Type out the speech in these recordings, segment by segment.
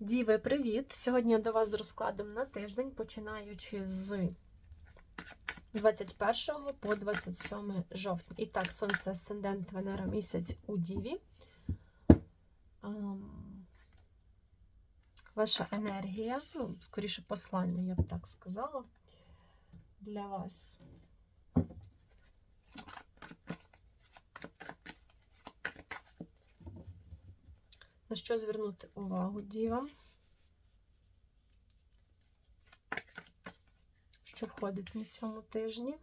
Діви, привіт! Сьогодні я до вас з розкладом на тиждень, починаючи з 21 по 27 жовтня. І так, сонце, асцендент, Венера місяць у Діві. Ем, Ваша енергія, ну, скоріше послання, я б так сказала, для вас. На що звернути увагу дівам? Що входить на цьому тижні?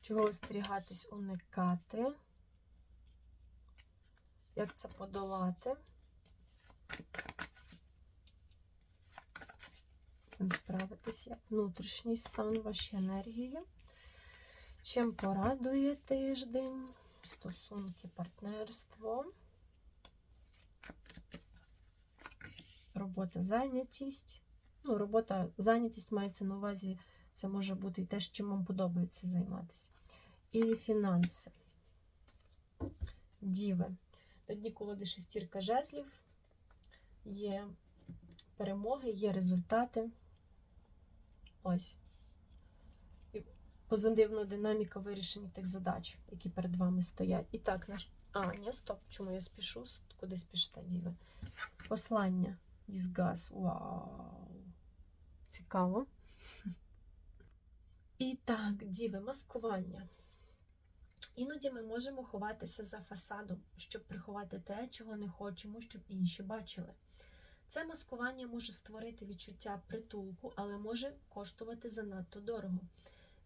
Чого остерігатись, уникати? Як це подолати? Цим як внутрішній стан, ваші енергії. Чим порадує тиждень? Стосунки, партнерство, робота, зайнятість. Ну, робота, зайнятість мається на увазі, це може бути і те, чим вам подобається займатися. І фінанси. Діви. На дні колоди шестірка жезлів. Є перемоги, є результати. Ось позитивна динаміка вирішення тих задач, які перед вами стоять. І так, наш. А, ні, стоп, чому я спішу? Куди спішите, діви? Послання. Дізгаз. Вау. Цікаво. І так, діви, маскування. Іноді ми можемо ховатися за фасадом, щоб приховати те, чого не хочемо, щоб інші бачили. Це маскування може створити відчуття притулку, але може коштувати занадто дорого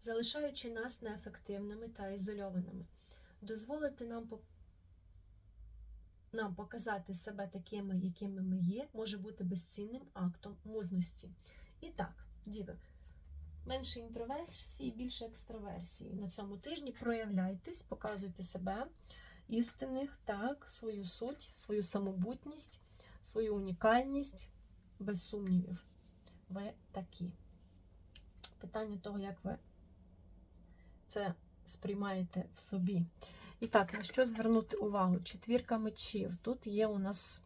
залишаючи нас неефективними та ізольованими. Дозволити нам нам показати себе такими, якими ми є, може бути безцінним актом мужності. І так, діви, менше інтроверсії, більше екстраверсії. На цьому тижні проявляйтесь, показуйте себе, істинних, так, свою суть, свою самобутність, свою унікальність, без сумнівів. Ви такі. Питання того, як ви це сприймаєте в собі. І так, на що звернути увагу? Четвірка мечів. Тут є у нас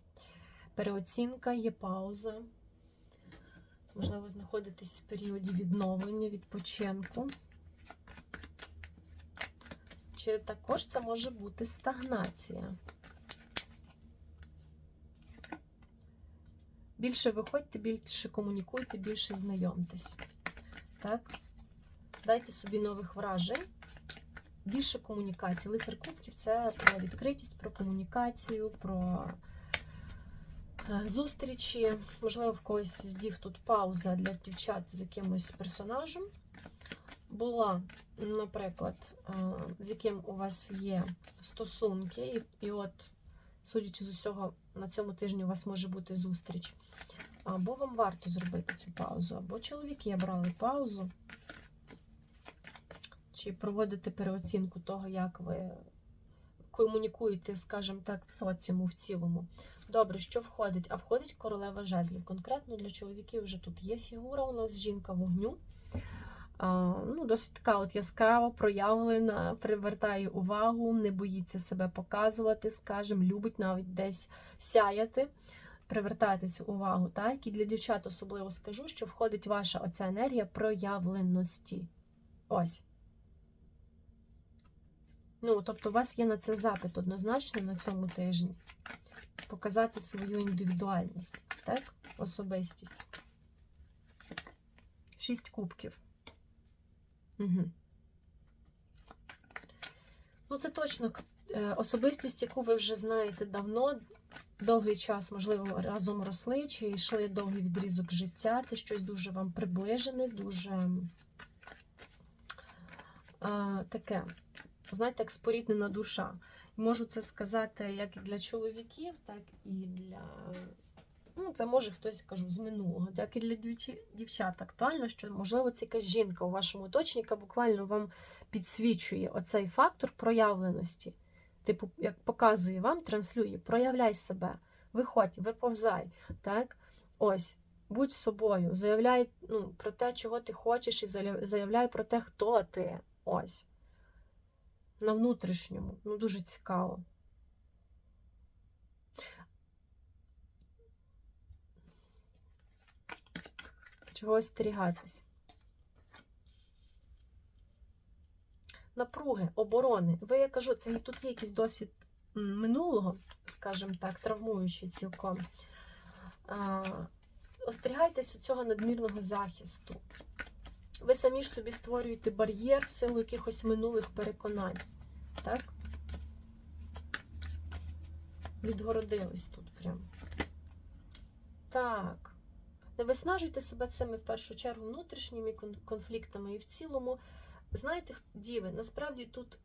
переоцінка, є пауза. Можливо, знаходитесь в періоді відновлення, відпочинку. Чи також це може бути стагнація? Більше виходьте, більше комунікуйте, більше знайомтесь. Так? Дайте собі нових вражень. Більше комунікації. Лицар Кубків це про відкритість, про комунікацію, про е, зустрічі. Можливо, в когось з дів тут пауза для дівчат з якимось персонажем. Була, наприклад, е, з яким у вас є стосунки, і, от, судячи з усього, на цьому тижні у вас може бути зустріч. Або вам варто зробити цю паузу, або чоловіки брали паузу чи проводите переоцінку того, як ви комунікуєте, скажімо так, в соціуму в цілому. Добре, що входить? А входить королева жезлів. Конкретно для чоловіків вже тут є фігура, у нас жінка вогню. Ну, Досить така от яскрава, проявлена, привертає увагу, не боїться себе показувати, скажімо, любить навіть десь сяяти, привертати цю увагу. Так? І для дівчат особливо скажу, що входить ваша оця енергія проявленості. Ось. Ну, тобто, у вас є на це запит однозначно на цьому тижні. Показати свою індивідуальність, так? Особистість. Шість кубків. Угу. Ну, це точно е, особистість, яку ви вже знаєте давно, довгий час, можливо, разом росли, чи йшли довгий відрізок життя. Це щось дуже вам приближене, дуже а, таке знаєте, як споріднена душа. Можу це сказати як і для чоловіків, так і для. Ну, це може хтось кажу з минулого, так і для дівчат актуально, що, можливо, це якась жінка у вашому оточенні, яка буквально вам підсвічує оцей фактор проявленості. Типу, як показує вам, транслює, проявляй себе, виходь, виповзай. так? Ось, будь собою, заявляй ну, про те, чого ти хочеш, і заявляй про те, хто ти. Ось на внутрішньому. Ну, дуже цікаво. Чого остерігатись? Напруги, оборони. Ви, я кажу, це тут є якийсь досвід минулого, скажімо так, травмуючий цілком. А, Остерігайтесь у цього надмірного захисту. Ви самі ж собі створюєте бар'єр в силу якихось минулих переконань. Так? Відгородились тут прям. Так. Не виснажуйте себе цими в першу чергу внутрішніми конфліктами і в цілому. Знаєте, діви, насправді тут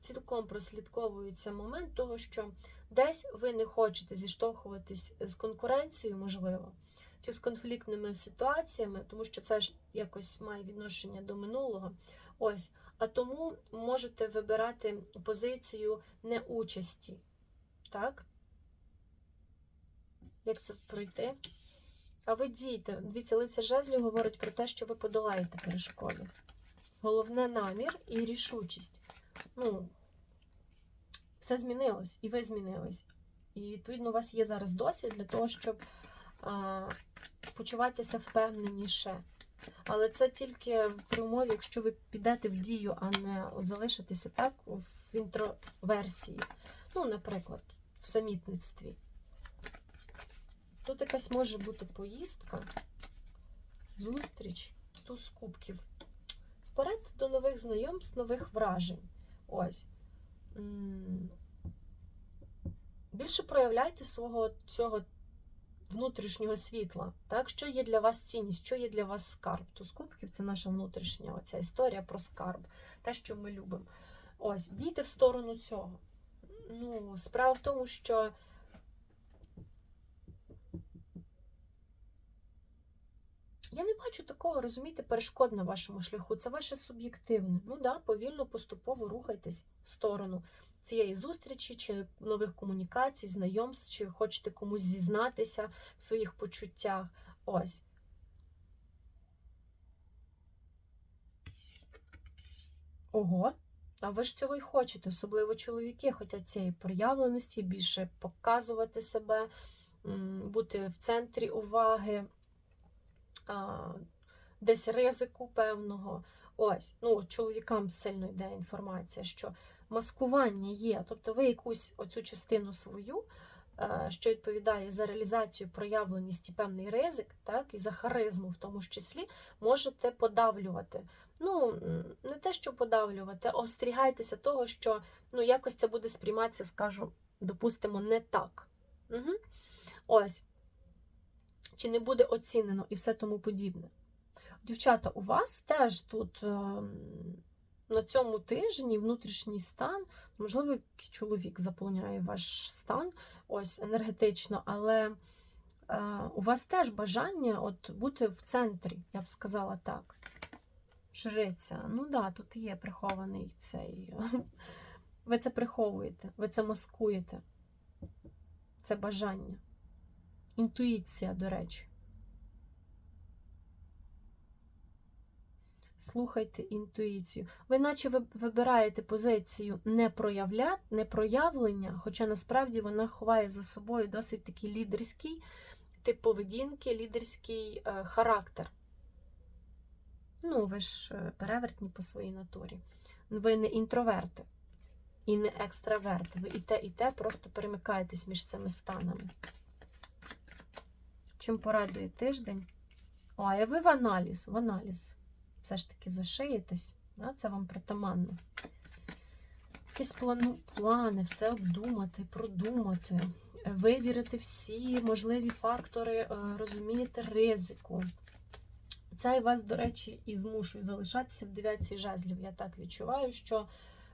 цілком прослідковується момент того, що десь ви не хочете зіштовхуватись з конкуренцією, можливо, чи з конфліктними ситуаціями, тому що це ж якось має відношення до минулого. Ось, а тому можете вибирати позицію неучасті. Так? Як це пройти? А ви дійте. Дивіться, лиця жезлів говорить про те, що ви подолаєте перешкоди. Головне намір і рішучість. Ну, все змінилось, і ви змінились. І, відповідно, у вас є зараз досвід для того, щоб а, почуватися впевненіше. Але це тільки при умові, якщо ви підете в дію, а не залишитеся так в інтроверсії. Ну, наприклад, в самітництві. Тут якась може бути поїздка, зустріч, туз кубків. Вперед до нових знайомств, нових вражень. Ось. Більше проявляйте свого цього внутрішнього світла. Так? Що є для вас цінність, що є для вас скарб? Туз кубків це наша внутрішня оця історія про скарб, те, що ми любимо. Ось, дійте в сторону цього. Ну, справа в тому, що Я не бачу такого, розумієте, перешкод на вашому шляху. Це ваше суб'єктивне. Ну да, повільно, поступово рухайтесь в сторону цієї зустрічі, чи нових комунікацій, знайомств, чи хочете комусь зізнатися в своїх почуттях. Ось. Ого. А ви ж цього й хочете, особливо чоловіки, хочуть цієї проявленості, більше показувати себе, бути в центрі уваги а, десь ризику певного. Ось, ну, чоловікам сильно йде інформація, що маскування є. Тобто ви якусь оцю частину свою, е, що відповідає за реалізацію, проявленість і певний ризик, так, і за харизму в тому ж числі, можете подавлювати. Ну, не те, що подавлювати, остерігайтеся того, що ну, якось це буде сприйматися, скажу, допустимо, не так. Угу. Ось чи не буде оцінено і все тому подібне. Дівчата, у вас теж тут ем, на цьому тижні внутрішній стан, можливо, якийсь чоловік заполняє ваш стан ось енергетично, але е, у вас теж бажання от бути в центрі, я б сказала так. Жриця. Ну так, да, тут є прихований цей. Ви це приховуєте, ви це маскуєте. Це бажання. Інтуїція, до речі. Слухайте інтуїцію. Ви наче вибираєте позицію не, проявля... не проявлення, хоча насправді вона ховає за собою досить такий лідерський тип поведінки, лідерський е, характер. Ну, ви ж е, перевертні по своїй натурі. Ви не інтроверти і не екстраверти. Ви і те, і те просто перемикаєтесь між цими станами. Чим порадує тиждень? О, а ви в аналіз, в аналіз. Все ж таки зашиєтесь. Да? Це вам притаманно. Якісь плану, плани, все обдумати, продумати, вивірити всі можливі фактори, е, розумієте, ризику. Це і вас, до речі, і змушує залишатися в дев'ятці жезлів. Я так відчуваю, що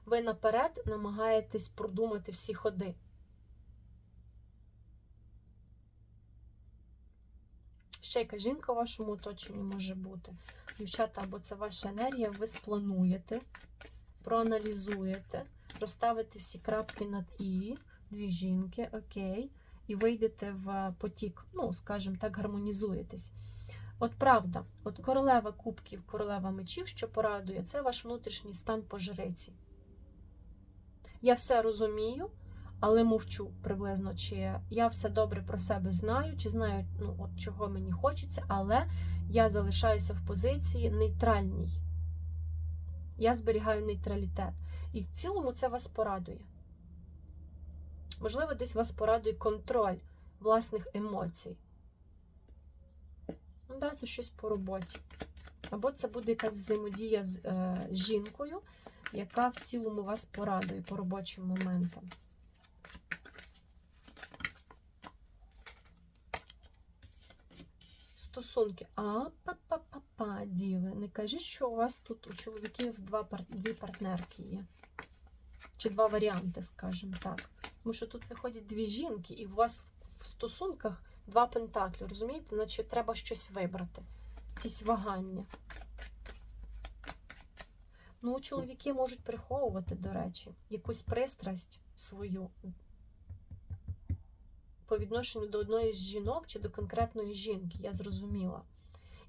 ви наперед намагаєтесь продумати всі ходи. Ще яка жінка у вашому оточенні може бути. Дівчата, або це ваша енергія, ви сплануєте, проаналізуєте, розставите всі крапки над І, дві жінки, окей, і вийдете в потік, ну, скажімо так, гармонізуєтесь. От правда, от королева кубків, королева мечів, що порадує, це ваш внутрішній стан пожриці. Я все розумію, але мовчу приблизно, чи я все добре про себе знаю, чи знаю, ну, от чого мені хочеться, але я залишаюся в позиції нейтральній. Я зберігаю нейтралітет. І в цілому це вас порадує. Можливо, десь вас порадує контроль власних емоцій. Ну, да, це щось по роботі. Або це буде якась взаємодія з е, жінкою, яка в цілому вас порадує по робочим моментам. Стосунки. А, па-па-па-па, діви. Не кажіть, що у вас тут у чоловіків два дві партнерки є. Чи два варіанти, скажімо так. Тому що тут виходять дві жінки, і у вас в стосунках два пентаклі. Розумієте? Наче треба щось вибрати. Якісь вагання. Ну, чоловіки можуть приховувати, до речі, якусь пристрасть свою по відношенню до одної з жінок чи до конкретної жінки, я зрозуміла.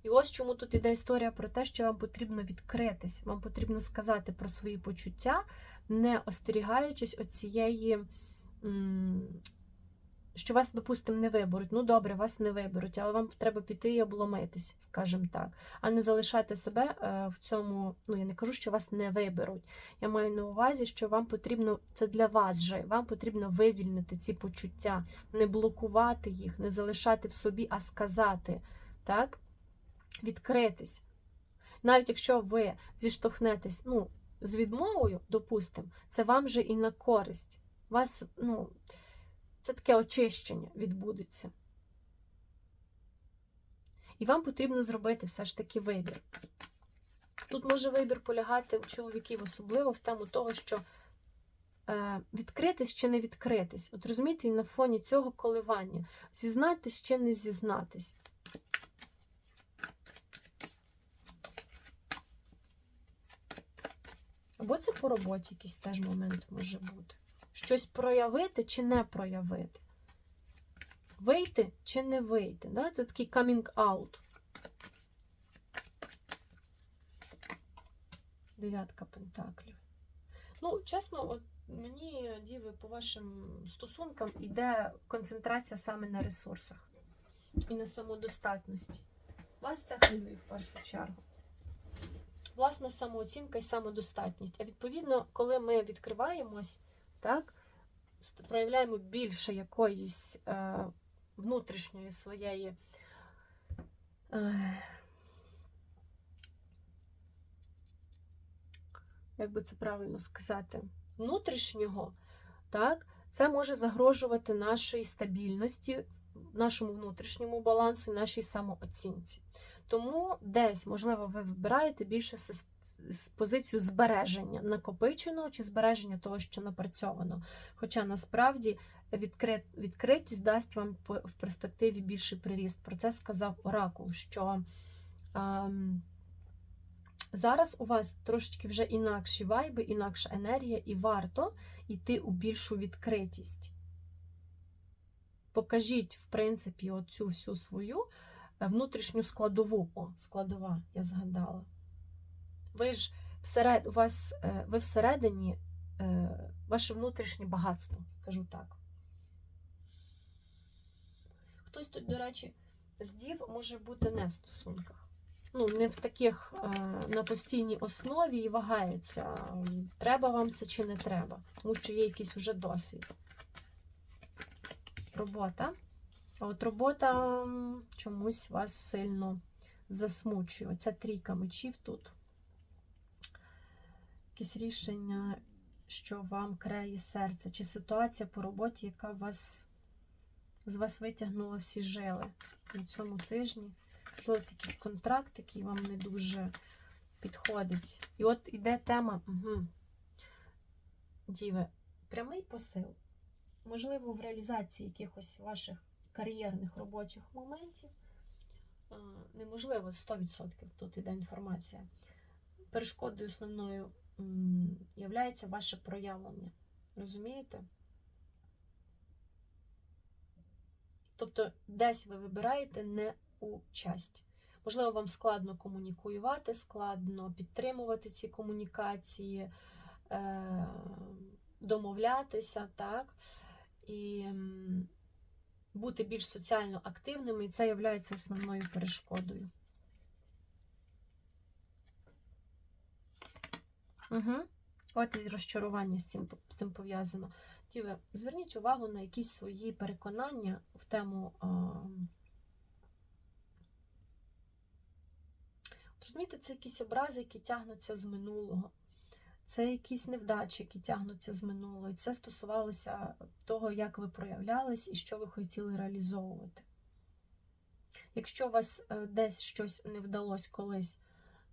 І ось чому тут іде історія про те, що вам потрібно відкритись, вам потрібно сказати про свої почуття, не остерігаючись оцієї, що вас, допустимо, не виберуть. Ну, добре, вас не виберуть, але вам треба піти і обломитись, скажімо так, а не залишати себе е, в цьому. Ну, я не кажу, що вас не виберуть. Я маю на увазі, що вам потрібно, це для вас же, вам потрібно вивільнити ці почуття, не блокувати їх, не залишати в собі, а сказати. так? Відкритись. Навіть якщо ви зіштовхнетесь ну, з відмовою, допустимо, це вам же і на користь. Вас, ну, це таке очищення відбудеться. І вам потрібно зробити все ж таки вибір. Тут може вибір полягати у чоловіків, особливо в тему того, що е, відкритись чи не відкритись. От розумієте, і на фоні цього коливання. Зізнатись чи не зізнатись. Або це по роботі якийсь теж момент може бути. Щось проявити чи не проявити. Вийти чи не вийти. Да? Це такий coming out. Дев'ятка пентаклів. Ну, чесно, от мені, діви, по вашим стосункам йде концентрація саме на ресурсах і на самодостатності. Вас це хвилює в першу чергу власна самооцінка і самодостатність. А відповідно, коли ми відкриваємось, так, проявляємо більше якоїсь е, внутрішньої своєї. Е, як би це правильно сказати, внутрішнього, так, це може загрожувати нашій стабільності, нашому внутрішньому балансу і нашій самооцінці. Тому десь, можливо, ви вибираєте більше позицію збереження накопиченого чи збереження того, що напрацьовано. Хоча насправді відкрит, відкритість дасть вам в перспективі більший приріст. Про це сказав Оракул, що ем, зараз у вас трошечки вже інакші вайби, інакша енергія, і варто йти у більшу відкритість. Покажіть, в принципі, оцю всю свою внутрішню складову. О, складова, я згадала. Ви ж всеред, у вас, е, ви всередині е, ваше внутрішнє багатство, скажу так. Хтось тут, до речі, з дів може бути не в стосунках. Ну, не в таких е, на постійній основі і вагається, треба вам це чи не треба, тому що є якийсь уже досвід. Робота. А от робота чомусь вас сильно засмучує. Оця трійка мечів тут. Якесь рішення, що вам крає серце, чи ситуація по роботі, яка вас, з вас витягнула всі жили на цьому тижні. Можливо, це якийсь контракт, який вам не дуже підходить. І от іде тема, угу. Діви, прямий посил. Можливо, в реалізації якихось ваших кар'єрних робочих моментів неможливо 100% тут іде інформація. Перешкодою основною є ваше проявлення. Розумієте? Тобто, десь ви вибираєте не участь. Можливо, вам складно комунікувати, складно підтримувати ці комунікації. Е, домовлятися, так, і бути більш соціально активними, і це є основною перешкодою. Угу. От і розчарування з цим, з цим пов'язано. Діви, зверніть увагу на якісь свої переконання в тему. От Розумієте, це якісь образи, які тягнуться з минулого. Це якісь невдачі, які тягнуться з минулого. І це стосувалося того, як ви проявлялись і що ви хотіли реалізовувати. Якщо у вас е, десь щось не вдалося колись,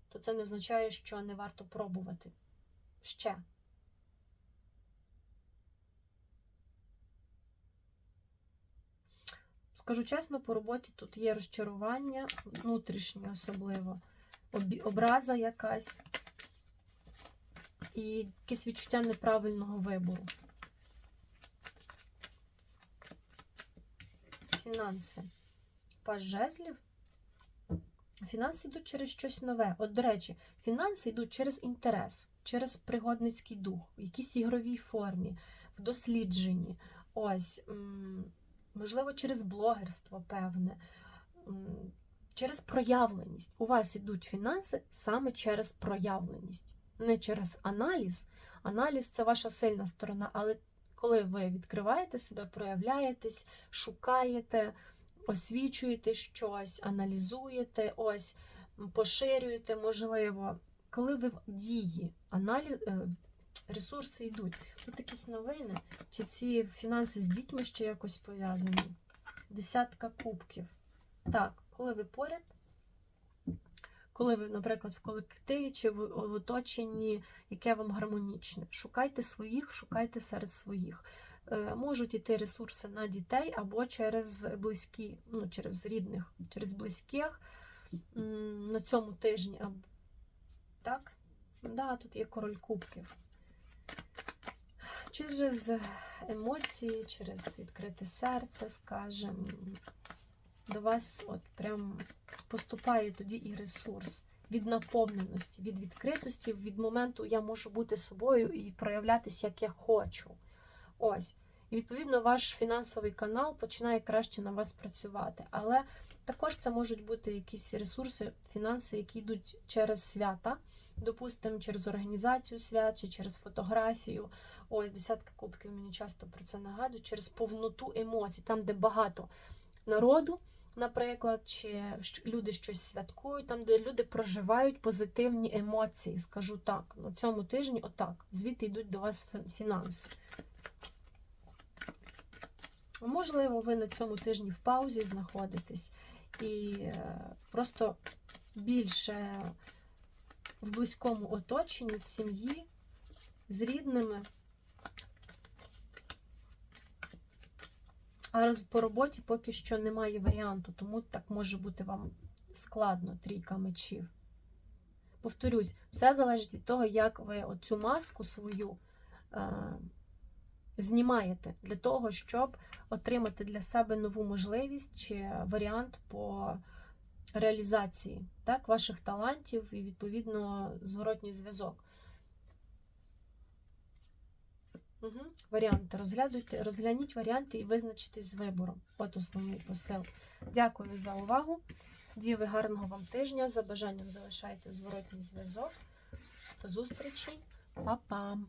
то це не означає, що не варто пробувати ще. Скажу чесно, по роботі тут є розчарування, внутрішнє особливо, образа якась і якесь відчуття неправильного вибору. Фінанси. Паж жезлів. Фінанси йдуть через щось нове. От, до речі, фінанси йдуть через інтерес, через пригодницький дух, в якійсь ігровій формі, в дослідженні. Ось, можливо, через блогерство певне, через проявленість. У вас йдуть фінанси саме через проявленість, не через аналіз. Аналіз це ваша сильна сторона, але коли ви відкриваєте себе, проявляєтесь, шукаєте, освічуєте щось, аналізуєте, ось поширюєте, можливо, коли ви в дії, аналіз, е, ресурси йдуть. Тут якісь новини, чи ці фінанси з дітьми ще якось пов'язані? Десятка кубків. Так, коли ви поряд, коли ви, наприклад, в колективі чи в, оточенні, яке вам гармонічне, шукайте своїх, шукайте серед своїх. Е, Можуть йти ресурси на дітей або через близькі, ну, через рідних, через близьких на цьому тижні. Так? Да, тут є король кубків. Через емоції, через відкрите серце, скажімо, до вас от прям поступає тоді і ресурс від наповненості, від відкритості, від моменту я можу бути собою і проявлятися, як я хочу. Ось. І відповідно ваш фінансовий канал починає краще на вас працювати. Але також це можуть бути якісь ресурси, фінанси, які йдуть через свята, допустимо, через організацію свят чи через фотографію. Ось десятка кубків мені часто про це нагадують, через повноту емоцій, там, де багато народу, наприклад, чи люди щось святкують, там, де люди проживають позитивні емоції, скажу так. На цьому тижні отак. Звідти йдуть до вас фінанси. Можливо, ви на цьому тижні в паузі знаходитесь і е, просто більше в близькому оточенні, в сім'ї, з рідними. А по роботі поки що немає варіанту, тому так може бути вам складно, трійка мечів. Повторюсь, все залежить від того, як ви оцю маску свою е, знімаєте для того, щоб отримати для себе нову можливість чи варіант по реалізації так, ваших талантів і, відповідно, зворотній зв'язок. Угу. Варіанти розглядуйте, розгляніть варіанти і визначитесь з вибором. От основний посил. Дякую за увагу. Діви, гарного вам тижня. За бажанням залишайте зворотній зв'язок. До зустрічі. Па-пам!